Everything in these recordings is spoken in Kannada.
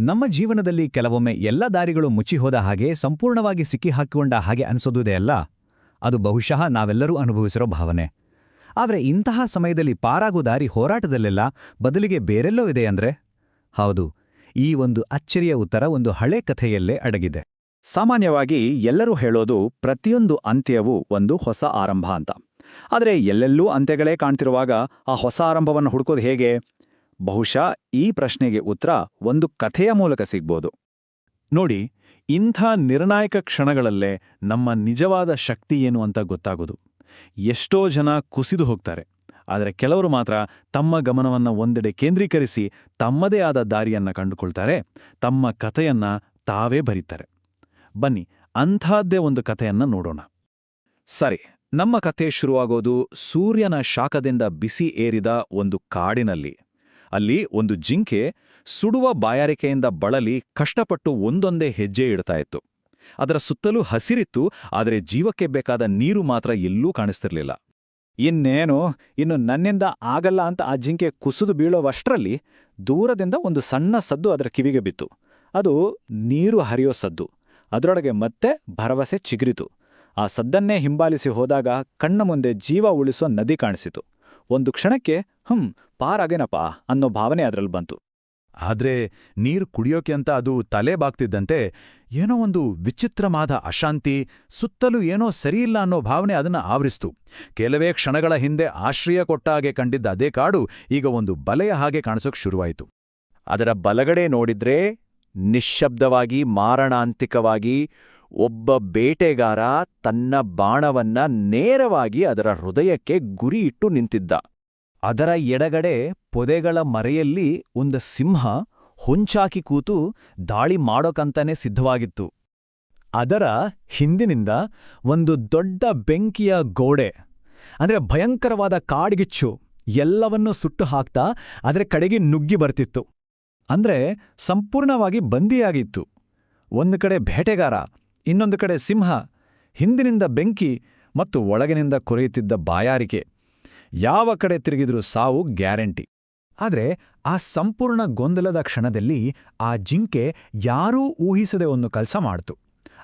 ನಮ್ಮ ಜೀವನದಲ್ಲಿ ಕೆಲವೊಮ್ಮೆ ಎಲ್ಲ ದಾರಿಗಳು ಮುಚ್ಚಿಹೋದ ಹಾಗೆ ಸಂಪೂರ್ಣವಾಗಿ ಸಿಕ್ಕಿಹಾಕಿಕೊಂಡ ಹಾಗೆ ಅನಿಸೋದುದೇ ಅಲ್ಲ? ಅದು ಬಹುಶಃ ನಾವೆಲ್ಲರೂ ಅನುಭವಿಸಿರೋ ಭಾವನೆ. ಆದರೆ ಇಂತಹ ಸಮಯದಲ್ಲಿ ಪಾರಾಗೋ ದಾರಿ ಹೋರಾಟದಲ್ಲೆಲ್ಲ ಬದಲಿಗೆ ಬೇರೆಲ್ಲೋ ಇದೆ ಅಂದ್ರೆ? ಹೌದು, ಈ ಒಂದು ಅಚ್ಚರಿಯ ಉತ್ತರ ಒಂದು ಹಳೆ ಕಥೆಯಲ್ಲೇ ಅಡಗಿದೆ. ಸಾಮಾನ್ಯವಾಗಿ ಎಲ್ಲರೂ ಹೇಳೋದು ಪ್ರತಿಯೊಂದು ಅಂತ್ಯವೂ ಒಂದು ಹೊಸ ಆರಂಭ ಅಂತ. ಆದರೆ ಎಲ್ಲೆಲ್ಲೂ ಅಂತ್ಯಗಳೇ ಕಾಣ್ತಿರುವಾಗ ಆ ಹೊಸ ಆರಂಭವನ್ನು ಹುಡುಕೋದು ಹೇಗೆ? ಬಹುಶಃ ಈ ಪ್ರಶ್ನೆಗೆ ಉತ್ತರ ಒಂದು ಕಥೆಯ ಮೂಲಕ ಸಿಗ್ಬೋದು. ನೋಡಿ, ಇಂಥ ನಿರ್ಣಾಯಕ ಕ್ಷಣಗಳಲ್ಲೇ ನಮ್ಮ ನಿಜವಾದ ಶಕ್ತಿ ಏನು ಅಂತ ಗೊತ್ತಾಗೋದು. ಎಷ್ಟೋ ಜನ ಕುಸಿದು ಹೋಗ್ತಾರೆ, ಆದರೆ ಕೆಲವರು ಮಾತ್ರ ತಮ್ಮ ಗಮನವನ್ನ ಒಂದೆಡೆ ಕೇಂದ್ರೀಕರಿಸಿ ತಮ್ಮದೇ ಆದ ದಾರಿಯನ್ನ ಕಂಡುಕೊಳ್ತಾರೆ, ತಮ್ಮ ಕಥೆಯನ್ನ ತಾವೇ ಬರೀತಾರೆ. ಬನ್ನಿ, ಅಂಥದ್ದೇ ಒಂದು ಕಥೆಯನ್ನ ನೋಡೋಣ. ಸರಿ, ನಮ್ಮ ಕಥೆ ಶುರುವಾಗೋದು ಸೂರ್ಯನ ಶಾಖದಿಂದ ಬಿಸಿ ಏರಿದ ಒಂದು ಕಾಡಿನಲ್ಲಿ. ಅಲ್ಲಿ ಒಂದು ಜಿಂಕೆ ಸುಡುವ ಬಾಯಾರಿಕೆಯಿಂದ ಬಳಲಿ ಕಷ್ಟಪಟ್ಟು ಒಂದೊಂದೇ ಹೆಜ್ಜೆ ಇಡ್ತಾ ಇತ್ತು. ಅದರ ಸುತ್ತಲೂ ಹಸಿರಿತ್ತು, ಆದರೆ ಜೀವಕ್ಕೆ ಬೇಕಾದ ನೀರು ಮಾತ್ರ ಎಲ್ಲೂ ಕಾಣಿಸ್ತಿರ್ಲಿಲ್ಲ. ಇನ್ನೇನು, ಇನ್ನು ನನ್ನಿಂದ ಆಗಲ್ಲ ಅಂತ ಆ ಜಿಂಕೆ ಕುಸಿದು ಬೀಳೋವಷ್ಟರಲ್ಲಿ ದೂರದಿಂದ ಒಂದು ಸಣ್ಣ ಸದ್ದು ಅದರ ಕಿವಿಗೆ ಬಿತ್ತು. ಅದು ನೀರು ಹರಿಯೋ ಸದ್ದು. ಅದರೊಳಗೆ ಮತ್ತೆ ಭರವಸೆ ಚಿಗುರಿತು. ಆ ಸದ್ದನ್ನೇ ಹಿಂಬಾಲಿಸಿ ಹೋದಾಗ ಕಣ್ಣ ಮುಂದೆ ಜೀವ ಉಳಿಸೋ ನದಿ ಕಾಣಿಸಿತು. ಒಂದು ಕ್ಷಣಕ್ಕೆ, ಹ್ಮ್, ಪಾರಾಗೇನಪ್ಪ? ಅನ್ನೋ ಭಾವನೆ ಅದರಲ್ಲಿ ಬಂತು. ಆದ್ರೆ ನೀರು ಕುಡಿಯೋಕೆ ಅಂತ ಅದು ತಲೆ ಬಾಗ್ತಿದ್ದಂತೆ ಏನೋ ಒಂದು ವಿಚಿತ್ರವಾದ ಅಶಾಂತಿ, ಸುತ್ತಲೂ ಏನೋ ಸರಿಯಿಲ್ಲ ಅನ್ನೋ ಭಾವನೆ ಅದನ್ನ ಆವರಿಸ್ತು. ಕೆಲವೇ ಕ್ಷಣಗಳ ಹಿಂದೆ ಆಶ್ರಯ ಕೊಟ್ಟ ಹಾಗೆ ಕಂಡಿದ್ದ ಅದೇ ಕಾಡು ಈಗ ಒಂದು ಬಲೆಯ ಹಾಗೆ ಕಾಣಿಸೋಕೆ ಶುರುವಾಯಿತು. ಅದರ ಬಲಗಡೆ ನೋಡಿದ್ರೆ ನಿಶ್ಶಬ್ದವಾಗಿ, ಮಾರಣಾಂತಿಕವಾಗಿ ಒಬ್ಬ ಬೇಟೆಗಾರ ತನ್ನ ಬಾಣವನ್ನ ನೇರವಾಗಿ ಅದರ ಹೃದಯಕ್ಕೆ ಗುರಿಯಿಟ್ಟು ನಿಂತಿದ್ದ. ಅದರ ಎಡಗಡೆ ಪೊದೆಗಳ ಮರೆಯಲ್ಲಿ ಒಂದು ಸಿಂಹ ಹೊಂಚಾಕಿ ಕೂತು ದಾಳಿ ಮಾಡೋಕಂತಾನೆ ಸಿದ್ಧವಾಗಿತ್ತು. ಅದರ ಹಿಂದಿನಿಂದ ಒಂದು ದೊಡ್ಡ ಬೆಂಕಿಯ ಗೋಡೆ, ಅಂದ್ರೆ ಭಯಂಕರವಾದ ಕಾಡ್ಗಿಚ್ಚು, ಎಲ್ಲವನ್ನೂ ಸುಟ್ಟು ಹಾಕ್ತಾ ಅದರ ಕಡೆಗೆ ನುಗ್ಗಿ ಬರ್ತಿತ್ತು. ಅಂದ್ರೆ ಸಂಪೂರ್ಣವಾಗಿ ಬಂದಿಯಾಗಿತ್ತು. ಒಂದು ಕಡೆ ಬೇಟೆಗಾರ, ಇನ್ನೊಂದು ಕಡೆ ಸಿಂಹ, ಹಿಂದಿನಿಂದ ಬೆಂಕಿ ಮತ್ತು ಒಳಗಿನಿಂದ ಕೊರೆಯುತ್ತಿದ್ದ ಬಾಯಾರಿಕೆ. ಯಾವ ಕಡೆ ತಿರುಗಿದ್ರೂ ಸಾವು ಗ್ಯಾರಂಟಿ. ಆದರೆ ಆ ಸಂಪೂರ್ಣ ಗೊಂದಲದ ಕ್ಷಣದಲ್ಲಿ ಆ ಜಿಂಕೆ ಯಾರೂ ಊಹಿಸದೆ ಒಂದು ಕೆಲಸ ಮಾಡ್ತು.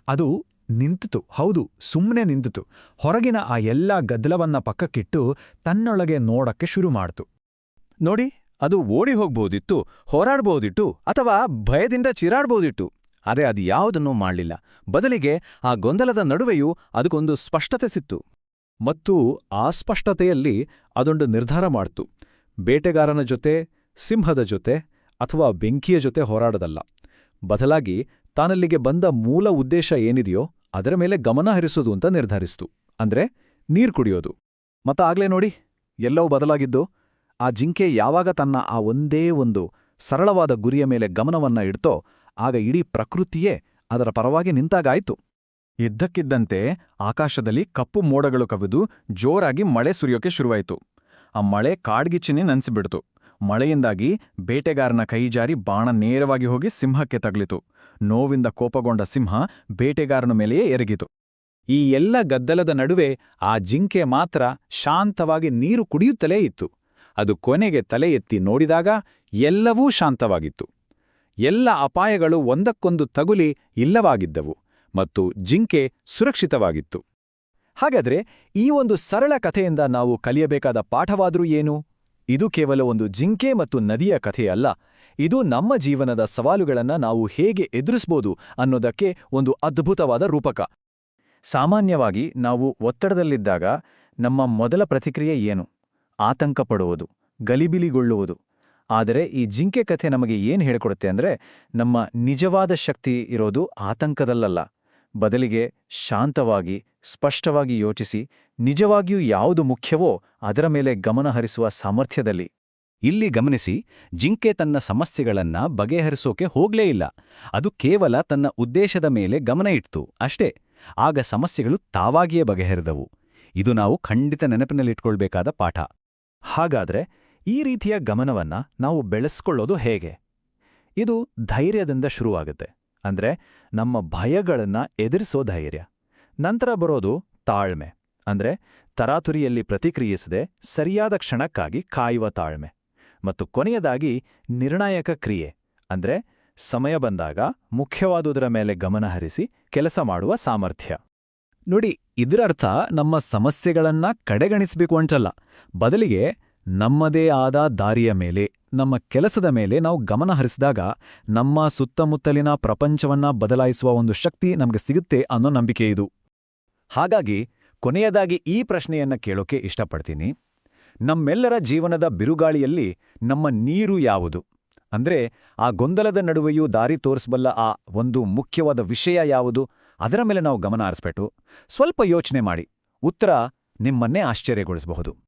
ಅದು ನಿಂತಿತು, ಹೌದು ಸುಮ್ಮನೆ ನಿಂತಿತು. ಹೊರಗಿನ ಆ ಎಲ್ಲ ಗದ್ದಲವನ್ನ ಪಕ್ಕಕ್ಕಿಟ್ಟು ತನ್ನೊಳಗೆ ನೋಡಕ್ಕೆ ಶುರು ಮಾಡಿತು. ನೋಡಿ ಅದು ಓಡಿ ಹೋಗ್ಬೋದಿತ್ತು ಹೋರಾಡ್ಬೋದಿಟ್ಟು ಅಥವಾ ಭಯದಿಂದ ಚಿರಾಡ್ಬೋದಿಟ್ಟು ಅದೇ ಅದು ಯಾವುದನ್ನೂ ಮಾಡಲಿಲ್ಲ. ಬದಲಿಗೆ ಆ ಗೊಂದಲದ ನಡುವೆಯೂ ಅದಕ್ಕೊಂದು ಸ್ಪಷ್ಟತೆ ಸಿತ್ತು ಮತ್ತು ಆ ಸ್ಪಷ್ಟತೆಯಲ್ಲಿ ಅದೊಂದು ನಿರ್ಧಾರ ಮಾಡ್ತು. ಬೇಟೆಗಾರನ ಜೊತೆ, ಸಿಂಹದ ಜೊತೆ ಅಥವಾ ಬೆಂಕಿಯ ಜೊತೆ ಹೋರಾಡದಲ್ಲ. ಬದಲಾಗಿ ತಾನಲ್ಲಿಗೆ ಬಂದ ಮೂಲ ಉದ್ದೇಶ ಏನಿದೆಯೋ ಅದರ ಮೇಲೆ ಗಮನ ಹರಿಸೋದು ಅಂತ ನಿರ್ಧರಿಸ್ತು. ಅಂದ್ರೆ ನೀರು ಕುಡಿಯೋದು. ಮತ್ತ ಆಗ್ಲೇ ನೋಡಿ, ಎಲ್ಲವೂ ಬದಲಾಗಿದ್ದು ಆ ಜಿಂಕೆ ಯಾವಾಗ ತನ್ನ ಆ ಒಂದೇ ಒಂದು ಸರಳವಾದ ಗುರಿಯ ಮೇಲೆ ಗಮನವನ್ನ ಇಡ್ತೋ, ಆಗ ಇಡೀ ಪ್ರಕೃತಿಯೇ ಅದರ ಪರವಾಗಿ ನಿಂತಾಗಾಯ್ತು. ಇದ್ದಕ್ಕಿದ್ದಂತೆ ಆಕಾಶದಲ್ಲಿ ಕಪ್ಪು ಮೋಡಗಳು ಕವಿದು ಜೋರಾಗಿ ಮಳೆ ಸುರಿಯೋಕೆ ಶುರುವಾಯಿತು. ಆ ಮಳೆ ಕಾಡ್ಗಿಚ್ಚಿನೇ ನೆನೆಸಿಬಿಡ್ತು. ಮಳೆಯಿಂದಾಗಿ ಬೇಟೆಗಾರನ ಕೈಜಾರಿ ಬಾಣ ನೇರವಾಗಿ ಹೋಗಿ ಸಿಂಹಕ್ಕೆ ತಗಲಿತು. ನೋವಿಂದ ಕೋಪಗೊಂಡ ಸಿಂಹ ಬೇಟೆಗಾರನ ಮೇಲೆಯೇ ಎರಗಿತು. ಈ ಎಲ್ಲ ಗದ್ದಲದ ನಡುವೆ ಆ ಜಿಂಕೆ ಮಾತ್ರ ಶಾಂತವಾಗಿ ನೀರು ಕುಡಿಯುತ್ತಲೇ ಇತ್ತು. ಅದು ಕೊನೆಗೆ ತಲೆ ಎತ್ತಿ ನೋಡಿದಾಗ ಎಲ್ಲವೂ ಶಾಂತವಾಗಿತ್ತು. ಎಲ್ಲ ಅಪಾಯಗಳು ಒಂದಕ್ಕೊಂದು ತಗುಲಿ ಇಲ್ಲವಾಗಿದ್ದವು ಮತ್ತು ಜಿಂಕೆ ಸುರಕ್ಷಿತವಾಗಿತ್ತು. ಹಾಗಾದ್ರೆ ಈ ಒಂದು ಸರಳ ಕಥೆಯಿಂದ ನಾವು ಕಲಿಯಬೇಕಾದ ಪಾಠವಾದರೂ ಏನು? ಇದು ಕೇವಲ ಒಂದು ಜಿಂಕೆ ಮತ್ತು ನದಿಯ ಕಥೆಯಲ್ಲ ಇದು ನಮ್ಮ ಜೀವನದ ಸವಾಲುಗಳನ್ನು ನಾವು ಹೇಗೆ ಎದುರಿಸ್ಬೋದು ಅನ್ನೋದಕ್ಕೆ ಒಂದು ಅದ್ಭುತವಾದ ರೂಪಕ. ಸಾಮಾನ್ಯವಾಗಿ ನಾವು ಒತ್ತಡದಲ್ಲಿದ್ದಾಗ ನಮ್ಮ ಮೊದಲ ಪ್ರತಿಕ್ರಿಯೆ ಏನು? ಆತಂಕ ಪಡುವುದು ಗಲಿಬಿಲಿಗೊಳ್ಳುವುದು. ಆದರೆ ಈ ಜಿಂಕೆ ಕಥೆ ನಮಗೆ ಏನು ಹೇಳಿಕೊಡುತ್ತೆ ಅಂದ್ರೆ, ನಮ್ಮ ನಿಜವಾದ ಶಕ್ತಿ ಇರೋದು ಆತಂಕದಲ್ಲಲ್ಲ. ಬದಲಿಗೆ ಶಾಂತವಾಗಿ, ಸ್ಪಷ್ಟವಾಗಿ ಯೋಚಿಸಿ, ನಿಜವಾಗಿಯೂ ಯಾವುದು ಮುಖ್ಯವೋ ಅದರ ಮೇಲೆ ಗಮನ ಹರಿಸುವ ಸಾಮರ್ಥ್ಯದಲ್ಲಿ. ಇಲ್ಲಿ ಗಮನಿಸಿ, ಜಿಂಕೆ ತನ್ನ ಸಮಸ್ಯೆಗಳನ್ನ ಬಗೆಹರಿಸೋಕೆ ಹೋಗ್ಲೇ ಇಲ್ಲ. ಅದು ಕೇವಲ ತನ್ನ ಉದ್ದೇಶದ ಮೇಲೆ ಗಮನ ಇಟ್ತು, ಅಷ್ಟೇ. ಆಗ ಸಮಸ್ಯೆಗಳು ತಾವಾಗಿಯೇ ಬಗೆಹರಿದವು. ಇದು ನಾವು ಖಂಡಿತ ನೆನಪಿನಲ್ಲಿಟ್ಕೊಳ್ಬೇಕಾದ ಪಾಠ. ಹಾಗಾದ್ರೆ ಈ ರೀತಿಯ ಗಮನವನ್ನ ನಾವು ಬೆಳೆಸ್ಕೊಳ್ಳೋದು ಹೇಗೆ? ಇದು ಧೈರ್ಯದಿಂದ ಶುರುವಾಗುತ್ತೆ. ಅಂದ್ರೆ ನಮ್ಮ ಭಯಗಳನ್ನ ಎದುರಿಸೋ ಧೈರ್ಯ. ನಂತರ ಬರೋದು ತಾಳ್ಮೆ. ಅಂದ್ರೆ ತರಾತುರಿಯಲ್ಲಿ ಪ್ರತಿಕ್ರಿಯಿಸದೆ ಸರಿಯಾದ ಕ್ಷಣಕ್ಕಾಗಿ ಕಾಯುವ ತಾಳ್ಮೆ. ಮತ್ತು ಕೊನೆಯದಾಗಿ ನಿರ್ಣಾಯಕ ಕ್ರಿಯೆ. ಅಂದ್ರೆ ಸಮಯ ಬಂದಾಗ ಮುಖ್ಯವಾದುದರ ಮೇಲೆ ಗಮನಹರಿಸಿ ಕೆಲಸ ಮಾಡುವ ಸಾಮರ್ಥ್ಯ. ನೋಡಿ, ಇದರರ್ಥ ನಮ್ಮ ಸಮಸ್ಯೆಗಳನ್ನ ಕಡೆಗಣಿಸಬೇಕು ಅಂತಲ್ಲ ಬದಲಿಗೆ ನಮ್ಮದೇ ಆದ ದಾರಿಯ ಮೇಲೆ, ನಮ್ಮ ಕೆಲಸದ ಮೇಲೆ ನಾವು ಗಮನ ಹರಿಸಿದಾಗ ನಮ್ಮ ಸುತ್ತಮುತ್ತಲಿನ ಪ್ರಪಂಚವನ್ನ ಬದಲಾಯಿಸುವ ಒಂದು ಶಕ್ತಿ ನಮಗೆ ಸಿಗುತ್ತೆ ಅನ್ನೋ ನಂಬಿಕೆ ಇದು. ಹಾಗಾಗಿ ಕೊನೆಯದಾಗಿ ಈ ಪ್ರಶ್ನೆಯನ್ನ ಕೇಳೋಕೆ ಇಷ್ಟಪಡ್ತೀನಿ. ನಮ್ಮೆಲ್ಲರ ಜೀವನದ ಬಿರುಗಾಳಿಯಲ್ಲಿ ನಮ್ಮ ನೀರು ಯಾವುದು? ಅಂದ್ರೆ ಆ ಗೊಂದಲದ ನಡುವೆಯೂ ದಾರಿ ತೋರಿಸಬಲ್ಲ ಆ ಒಂದು ಮುಖ್ಯವಾದ ವಿಷಯ ಯಾವುದು? ಅದರ ಮೇಲೆ ನಾವು ಗಮನ ಹರಿಸ್ಬಿಟ್ಟು ಸ್ವಲ್ಪ ಯೋಚನೆ ಮಾಡಿ. ಉತ್ತರ ನಿಮ್ಮನ್ನೇ ಆಶ್ಚರ್ಯಗೊಳಿಸಬಹುದು.